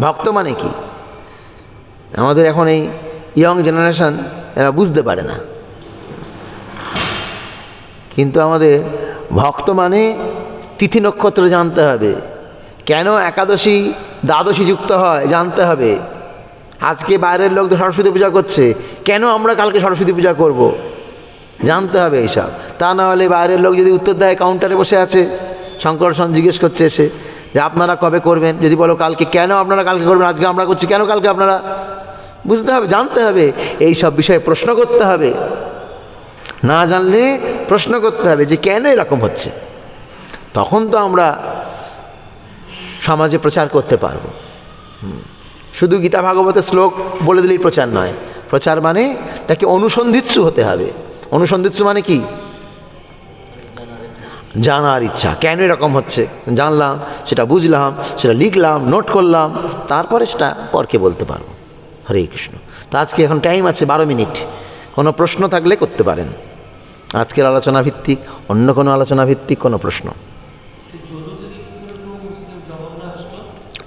ভক্ত মানে কি? আমাদের এখন এই ইয়ং জেনারেশান এরা বুঝতে পারে না। কিন্তু আমাদের ভক্ত মানে তিথি নক্ষত্র জানতে হবে। কেন একাদশী, দ্বাদশী যুক্ত হয় জানতে হবে। আজকে বাইরের লোক সরস্বতী পূজা করছে, কেন আমরা কালকে সরস্বতী পূজা করব। জানতে হবে এইসব। তা না হলে বাইরের লোক যদি উত্তর দেয় কাউন্টারে বসে আছে শঙ্করসন জিজ্ঞেস করছে এসে যে আপনারা কবে করবেন? যদি বলো কালকে কেন আপনারা কালকে করবেন? আজকে আমরা করছি, কেন কালকে আপনারা? বুঝতে হবে, জানতে হবে। এই সব বিষয়ে প্রশ্ন করতে হবে। না জানলে প্রশ্ন করতে হবে যে কেন এরকম হচ্ছে? তখন তো আমরা সমাজে প্রচার করতে পারব। শুধু গীতা ভাগবতের শ্লোক বলে দিলেই প্রচার নয়। প্রচার মানে তাকে অনুসন্ধিৎসু হতে হবে। অনুসন্ধিৎসু মানে কি? জানার ইচ্ছা। কেন এরকম হচ্ছে? জানলাম, সেটা বুঝলাম, সেটা লিখলাম নোট করলাম, তারপরে সেটা পরকে বলতে পারব। হরে কৃষ্ণ। তা আজকে এখন টাইম আছে বারো মিনিট। কোনো প্রশ্ন থাকলে করতে পারেন। আজকের আলোচনা ভিত্তিক, অন্য কোনো আলোচনা ভিত্তিক কোনো প্রশ্ন?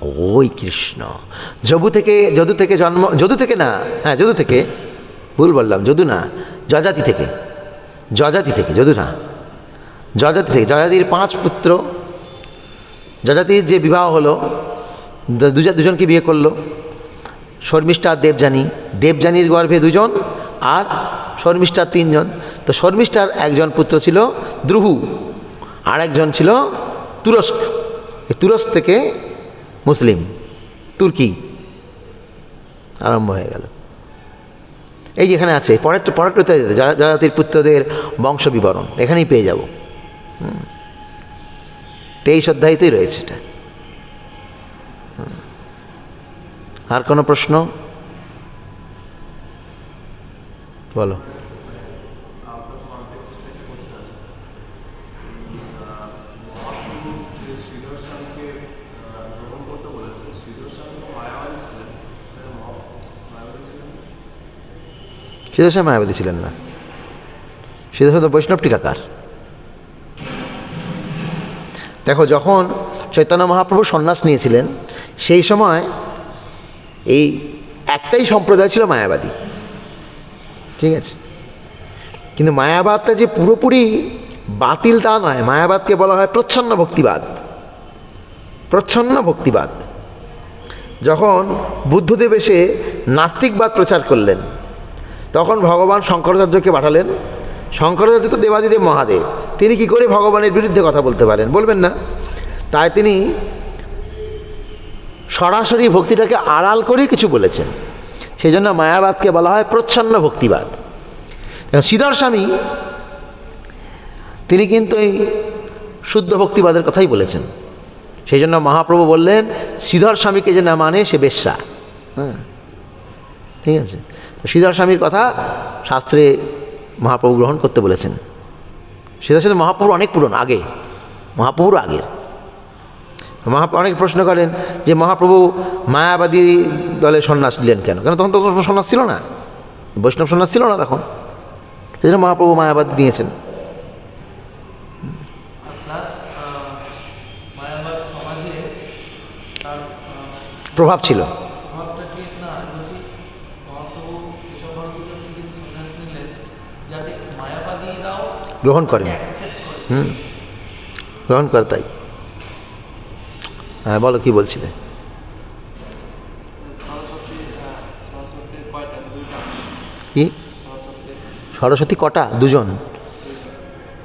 ওই কৃষ্ণ। যবু থেকে, যদু থেকে জন্ম, যদু থেকে না হ্যাঁ যদু থেকে। ভুল বললাম, যদু না, যজাতি থেকে। যজাতি থেকে, যদু না। যজাতি থেকে যজাতির পাঁচ পুত্র। যজাতির যে বিবাহ হলো দুজনকে বিয়ে করল। শর্মিষ্ঠা আর দেবযানী। দেবযানীর গর্ভে দুজন আর শর্মিষ্ঠার তিনজন। তো শর্মিষ্ঠার একজন পুত্র ছিল দ্রুহু আর একজন ছিল তুরস্ক। তুরস্ক থেকে মুসলিম, তুর্কি। আরম্ভ হয়ে গেল। এই যেখানে আছে পরের পরের জাতির পুত্রদের বংশ বিবরণ এখানেই পেয়ে যাব। তেইশ অধ্যায়তেই রয়েছে এটা। আর কোনো প্রশ্ন? বলো। তো মায়াবাদী ছিলেন। না। তো বৈষ্ণব টিকাকার। দেখো, যখন চৈতন্য মহাপ্রভু সন্ন্যাস নিয়েছিলেন, সেই সময় এই একটাই সম্প্রদায় ছিল মায়াবাদী। ঠিক আছে? কিন্তু মায়াবাদটা যে পুরোপুরি বাতিল তা নয়। মায়াবাদকে বলা হয় প্রচ্ছন্ন ভক্তিবাদ। প্রচ্ছন্ন ভক্তিবাদ। যখন বুদ্ধদেব এসে নাস্তিকবাদ প্রচার করলেন, তখন ভগবান শঙ্করাচার্যকে পাঠালেন। শঙ্করাচার্য তো দেবাদিদেব মহাদেব। তিনি কি করে ভগবানের বিরুদ্ধে কথা বলতে পারেন? বলবেন না। তাই তিনি সরাসরি ভক্তিটাকে আড়াল করেই কিছু বলেছেন। সেই জন্য মায়াবাদকে বলা হয় প্রচ্ছন্ন ভক্তিবাদ। শ্রীধর স্বামী, তিনি কিন্তু এই শুদ্ধ ভক্তিবাদের কথাই বলেছেন। সেই জন্য মহাপ্রভু বললেন শ্রীধর স্বামীকে যে না মানে সে বেশ্যা। হ্যাঁ ঠিক আছে। তো শ্রীধর স্বামীর কথা শাস্ত্রে মহাপ্রভু গ্রহণ করতে বলেছেন। শ্রীধর সাথে মহাপ্রভু অনেক পুরনো আগে। মহাপ্রভুর আগের। মহা অনেক প্রশ্ন করেন যে মহাপ্রভু মায়াবাদী দলে সন্ন্যাস দিলেন কেন? কেন তখন তো সন্ন্যাস ছিল না। বৈষ্ণব সন্ন্যাস ছিল না তখন। সেই জন্য মহাপ্রভু মায়াবাদী দিয়েছেন। প্রভাব ছিল প্রভাবটা কি না আমি বলছি মহাপ্রভু কেশব ভারতীর কাছ থেকে কিন্তু সন্ন্যাস নিলেন যাতে মায়াবাদীরাও গ্রহণ করেন। হুম। গ্রহণ করে তাই। হ্যাঁ বলো কি বলছিলে? কি? সরস্বতী কটা? দুজন।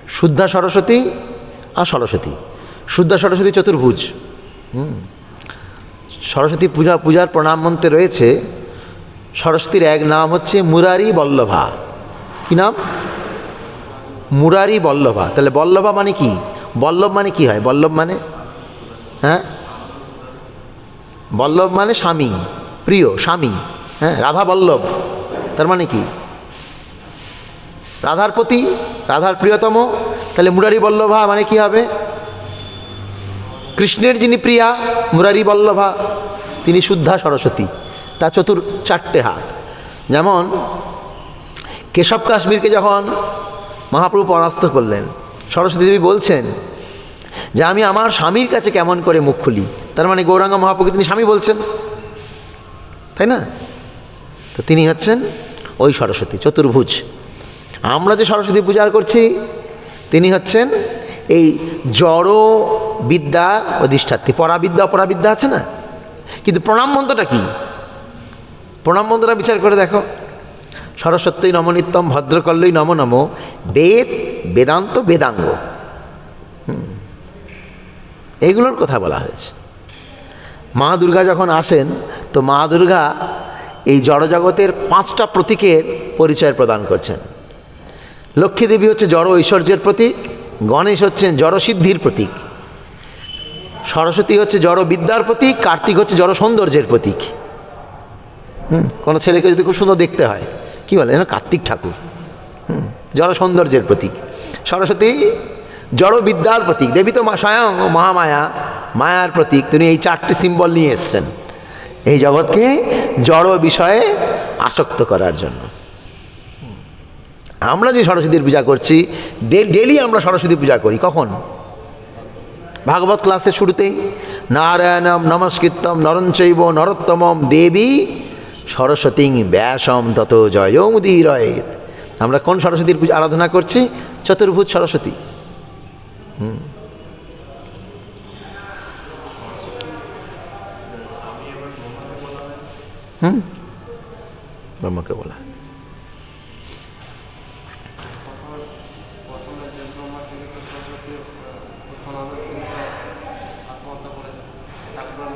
শুদ্ধা সরস্বতী আর সরস্বতী। শুদ্ধা সরস্বতী চতুর্ভুজ। হুম। সরস্বতী পূজা, পূজার প্রণাম মন্ত্রে রয়েছে, সরস্বতীর এক নাম হচ্ছে মুরারি বল্লভা। কি নাম? মুরারি বল্লভা। তাহলে বল্লভা মানে কি? বল্লভ মানে কি হয়? বল্লভ মানে? হ্যাঁ? বল্লভ মানে স্বামী, প্রিয়, স্বামী। হ্যাঁ? রাধা বল্লভ। তার মানে কি? রাধার প্রতি, রাধার প্রিয়তম। তাহলে মুরারি বল্লভা মানে কি হবে? কৃষ্ণের যিনি প্রিয়া, মুরারি বল্লভা। তিনি শুদ্ধা সরস্বতী। তার চতুর চারটে হাত। যেমন কেশব কাশ্মীরকে যখন মহাপ্রভু পরাস্ত করলেন। সরস্বতী দেবী বলছেন, যে আমি আমার স্বামীর কাছে কেমন করে মুখ খুলি? তার মানে গৌরাঙ্গ মহাপ্রভুকে তিনি স্বামী বলছেন। তাই না? তো তিনি হচ্ছেন ওই সরস্বতী, চতুর্ভুজ। আমরা যে সরস্বতী পূজা করছি, তিনি হচ্ছেন এই জড় বিদ্যা অধিষ্ঠাত্রী। পরাবিদ্যা, অপরাবিদ্যা আছে না? কিন্তু প্রণাম মন্ত্রটা কি? প্রণাম মন্ত্রটা বিচার করে দেখো। সরস্বত্যই নমনিত্যম ভদ্রকল্লই নম নম। বেদ, বেদান্ত, বেদাঙ্গ। এগুলোর কথা বলা হয়েছে। মা দুর্গা যখন আসেন, তো মা দুর্গা এই জড়জগতের পাঁচটা প্রতীকের পরিচয় প্রদান করছেন। লক্ষ্মী দেবী হচ্ছে জড় ঐশ্বর্যের প্রতীক, গণেশ হচ্ছেন জড় সিদ্ধির প্রতীক। সরস্বতী হচ্ছে জড় বিদ্যার প্রতীক, কার্তিক হচ্ছে জড় সৌন্দর্যের প্রতীক। হুম। কোনো ছেলেকে যদি খুব সুন্দর দেখতে হয়, কী বলে যেন কার্তিক ঠাকুর, হুম, জড় সৌন্দর্যের প্রতীক। সরস্বতী জড় বিদ্যার প্রতীক, দেবী তো স্বয়ং মহামায়া, মায়ার প্রতীক। তিনি এই চারটি সিম্বল নিয়ে এসছেন এই জগৎকে জড় বিষয়ে আসক্ত করার জন্য। আমরা যে সরস্বতীর পূজা করছি, ডেলি আমরা সরস্বতী পূজা করি, কখন? ভাগবত ক্লাসের শুরুতেই। নারায়ণম নমস্কৃতম নরঞ্চৈব নরোত্তমম দেবী সরস্বতী ব্যাসম তত জয়মুদীরয়েত। আমরা কোন সরস্বতীর পূজা আরাধনা করছি? চতুর্ভুজ সরস্বতী। হুম। হুম? ব্রহ্মকে বলা হয় হুম ব্রহ্মকে বলা প্রথমে প্রথমে যে ব্রহ্মা থেকে তো সরস্বতী প্রথম আলো তিনি তো আত্মহত্যা করেছেন তারপরে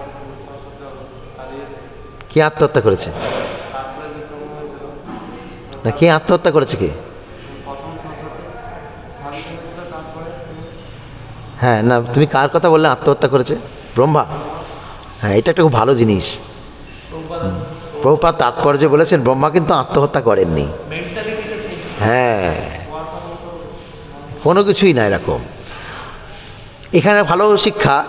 সরস্বতী হারিয়ে কে আত্মহত্যা করেছে? না, কে আত্মহত্যা করেছে কে? হ্যাঁ না, তুমি কার কথা বললে আত্মহত্যা করেছে? ব্রহ্মা। হ্যাঁ এটা একটা খুব ভালো জিনিস। প্রভুপাত তাৎপর্য বলেছেন, ব্রহ্মা কিন্তু আত্মহত্যা করেননি। হ্যাঁ। কোনো কিছুই না এরকম। এখানে ভালো শিক্ষা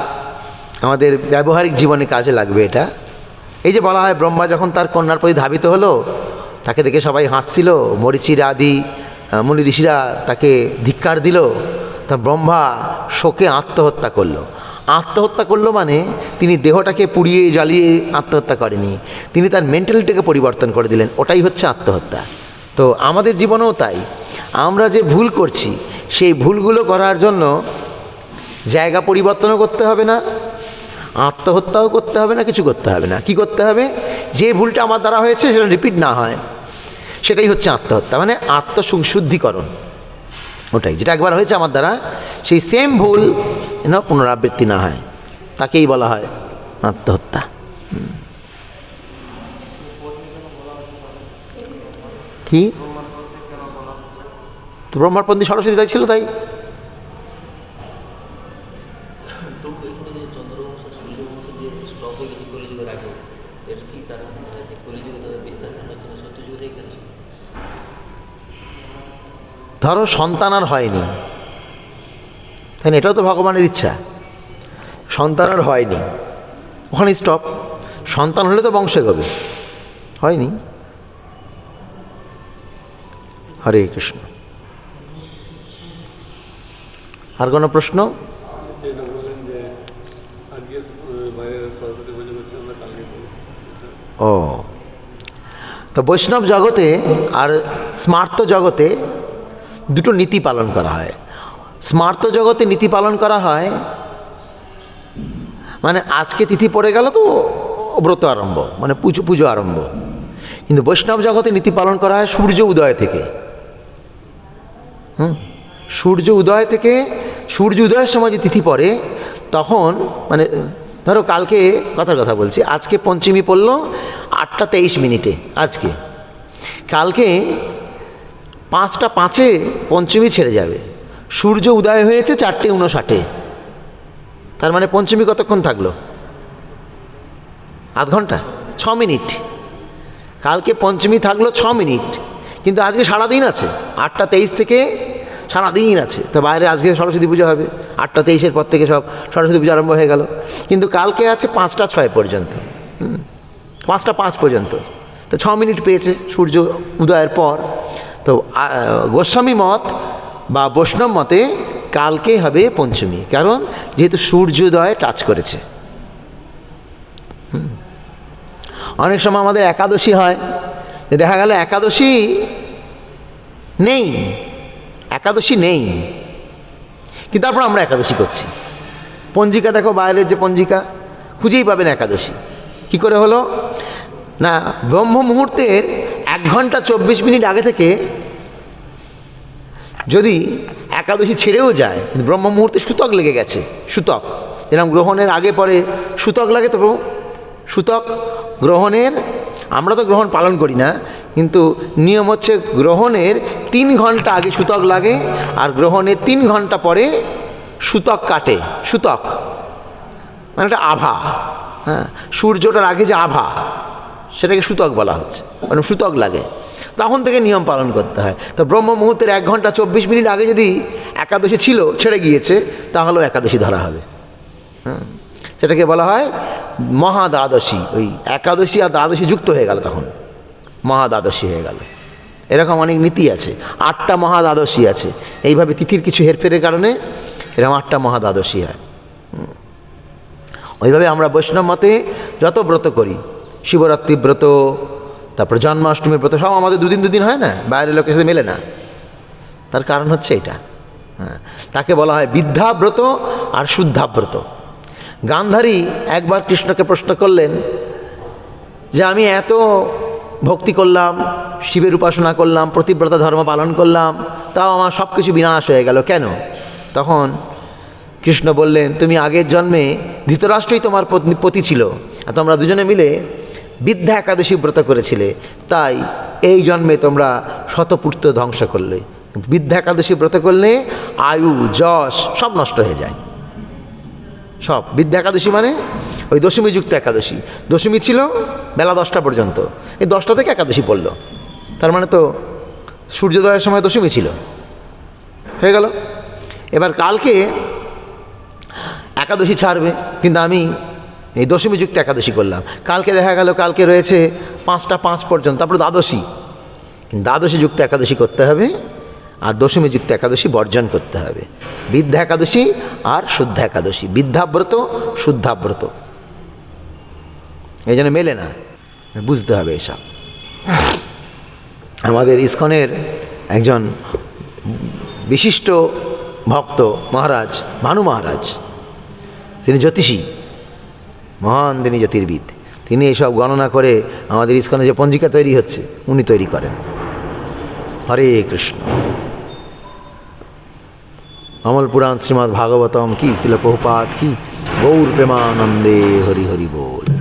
আমাদের ব্যবহারিক জীবনে কাজে লাগবে এটা। এই যে বলা হয় ব্রহ্মা যখন তার কন্যার প্রতি ধাবিত হলো, তাকে দেখে সবাই হাসছিল মরিচির আদি মুনি ঋষিরা তাকে ধিক্কার দিল। তা ব্রহ্মা শোকে আত্মহত্যা করল। আত্মহত্যা করল মানে তিনি দেহটাকে পুড়িয়ে জ্বালিয়ে আত্মহত্যা করেনি। তিনি তার মেন্টালিটিকে পরিবর্তন করে দিলেন। ওটাই হচ্ছে আত্মহত্যা। তো আমাদের জীবনেও তাই। আমরা যে ভুল করছি, সেই ভুলগুলো করার জন্য জায়গা পরিবর্তনও করতে হবে না। আত্মহত্যাও করতে হবে না, কিছু করতে হবে না। কি করতে হবে? যে ভুলটা আমার দ্বারা হয়েছে সেটা রিপিট না হয়। সেটাই হচ্ছে আত্মহত্যা মানে আত্মসংশুদ্ধিকরণ। ওটাই, যেটা একবার হয়েছে আমার দ্বারা, সেই সেম ভুল যেন পুনরাবৃত্তি না হয়। তাকেই বলা হয় আত্মহত্যা। কি? ব্রহ্মারপন্থী সরস্বতী তাই ছিল তাই তো এখানে যে চন্দ্রবংশ সূর্যবংশ যে স্টপ হয়ে গেছে কলিযুগের আগে এর কি কারণ যে বিস্তার ধরো সন্তান আর হয়নি। তাই না? এটাও তো ভগবানের ইচ্ছা। সন্তান আর হয়নি। ওখানে স্টপ সন্তান হলে তো বংশে এগোবে হয়নি। হরে কৃষ্ণ। আর কোনো প্রশ্ন যেটা বললেন যে আজকে বাইরে সরস্বতী পুজো করছে আমরা কালকে করব ও। তো বৈষ্ণব জগতে আর স্মার্ত জগতে দুটো নীতি পালন করা হয়। স্মার্ত জগতে নীতি পালন করা হয় মানে আজকে তিথি পড়ে গেল তো ব্রত আরম্ভ মানে পুজো পুজো আরম্ভ। কিন্তু বৈষ্ণব জগতে নীতি পালন করা হয় সূর্য উদয় থেকে। হুম? সূর্য উদয় থেকে, সূর্য উদয়ের সময় যে তিথি পড়ে, তখন মানে ধরো কালকে কথার কথা বলছি, আজকে পঞ্চমী পড়ল আটটা তেইশ মিনিটে, আজকে। কালকে পাঁচটা পাঁচে পঞ্চমী ছেড়ে যাবে, সূর্য উদয় হয়েছে চারটে উনষাটে তার মানে পঞ্চমী কতক্ষণ থাকল? আধ ঘণ্টা, ছ মিনিট। কালকে পঞ্চমী থাকল ছ মিনিট, কিন্তু আজকে সারাদিন আছে, আটটা তেইশ থেকে সারাদিন আছে, তো বাইরে আজকে সরস্বতী পুজো হবে। আটটা তেইশের পর থেকে সব সরস্বতী পুজো আরম্ভ হয়ে গেল। কিন্তু কালকে আছে পাঁচটা ছয় পর্যন্ত। পাঁচটা পাঁচ পর্যন্ত। তো ছ মিনিট পেয়েছে সূর্য উদয়ের পর। তো গোস্বামী মত বা বৈষ্ণব মতে কালকে হবে পঞ্চমী। কারণ যেহেতু সূর্যোদয় টাচ করেছে। অনেক সময় আমাদের একাদশী হয়। দেখা গেল একাদশী নেই। একাদশী নেই। কিন্তু তারপর আমরা একাদশী করছি। পঞ্জিকা দেখো, বাইরের যে পঞ্জিকা, খুঁজেই পাবেন একাদশী। কি করে হলো? না, ব্রহ্ম মুহূর্তের এক ঘণ্টা চব্বিশ মিনিট আগে থেকে যদি একাদশী ছেড়েও যায়, কিন্তু ব্রহ্ম মুহূর্তে সূতক লেগে গেছে, সূতক। যেরকম গ্রহণের আগে পরে সূতক লাগে তো সূতক। গ্রহণের আমরা তো গ্রহণ পালন করি না, কিন্তু নিয়ম হচ্ছে গ্রহণের তিন ঘণ্টা আগে সুতক লাগে আর গ্রহণের তিন ঘণ্টা পরে সুতক কাটে, সুতক। মানে একটা আভা হ্যাঁ? সূর্যটার আগে যে আভা, সেটাকে সুতক বলা হচ্ছে মানে সুতক লাগে। তখন থেকে নিয়ম পালন করতে হয়। তো ব্রহ্ম মুহূর্তের এক ঘণ্টা চব্বিশ মিনিট আগে যদি একাদশী ছিল, ছেড়ে গিয়েছে, তাহলেও একাদশী ধরা হবে। হ্যাঁ? সেটাকে বলা হয় মহাদ্বাদশী, ওই একাদশী আর দ্বাদশী যুক্ত হয়ে গেল তখন। মহাদ্বাদশী হয়ে গেল। এরকম অনেক নীতি আছে। আটটা মহাদ্বাদশী আছে। এইভাবে তিথির কিছু হেরফেরের কারণে এরকম আটটা মহাদ্বাদশী হয়। ওইভাবে আমরা বৈষ্ণব মতে যত ব্রত করি, শিবরাত্রি ব্রত, তারপর জন্মাষ্টমীর ব্রত, সব আমাদের দুদিন দুদিন হয় না, বাইরের লোকের সাথে মেলে না। তার কারণ হচ্ছে এটা। হ্যাঁ তাকে বলা হয় বিদ্যাব্রত আর শুদ্ধাব্রত। গান্ধারী একবার কৃষ্ণকে প্রশ্ন করলেন যে, আমি এত ভক্তি করলাম, শিবের উপাসনা করলাম, প্রতিব্রতা ধর্ম পালন করলাম, তাও আমার সব কিছু বিনাশ হয়ে গেল, কেন? তখন কৃষ্ণ বললেন, তুমি আগের জন্মে ধৃতরাষ্ট্রই তোমার পতি ছিল, আর তোমরা দুজনে মিলে বিদ্যা একাদশী ব্রত করেছিলে, তাই এই জন্মে তোমরা শতপুত্র ধ্বংস করলে। বিদ্যা একাদশী ব্রত করলে আয়ু, যশ সব নষ্ট হয়ে যায়। সব। বিদ্যা একাদশী মানে ওই দশমীযুক্ত একাদশী। দশমী ছিল বেলা দশটা পর্যন্ত। এই দশটা থেকে একাদশী পড়ল। তার মানে তো সূর্যোদয়ের সময় দশমী ছিল। হয়ে গেল। এবার কালকে একাদশী ছাড়বে। কিন্তু আমি এই দশমী দশমীযুক্ত একাদশী করলাম। কালকে দেখা গেল, কালকে রয়েছে পাঁচটা পাঁচ পর্যন্ত। তারপরে দ্বাদশী। দ্বাদশী যুক্ত একাদশী করতে হবে আর দশমী যুক্ত একাদশী বর্জন করতে হবে। বিদ্যা একাদশী আর শুদ্ধ একাদশী। বিদ্যাব্রত শুদ্ধাব্রত। এই জন্য মেলে না। বুঝতে হবে এসব। আমাদের ইস্কনের একজন বিশিষ্ট ভক্ত মহারাজ, ভানু মহারাজ। তিনি জ্যোতিষী, মহান তিনি জ্যোতির্বিদ। তিনি এসব গণনা করে আমাদের ইস্কনে যে পঞ্জিকা তৈরি হচ্ছে, উনি তৈরি করেন। হরে কৃষ্ণ। অমল পুরাণ শ্রীমদ্ ভাগবতম কি ছিল প্রভুপাত কি? গৌর প্রেমানন্দে হরি হরি বল।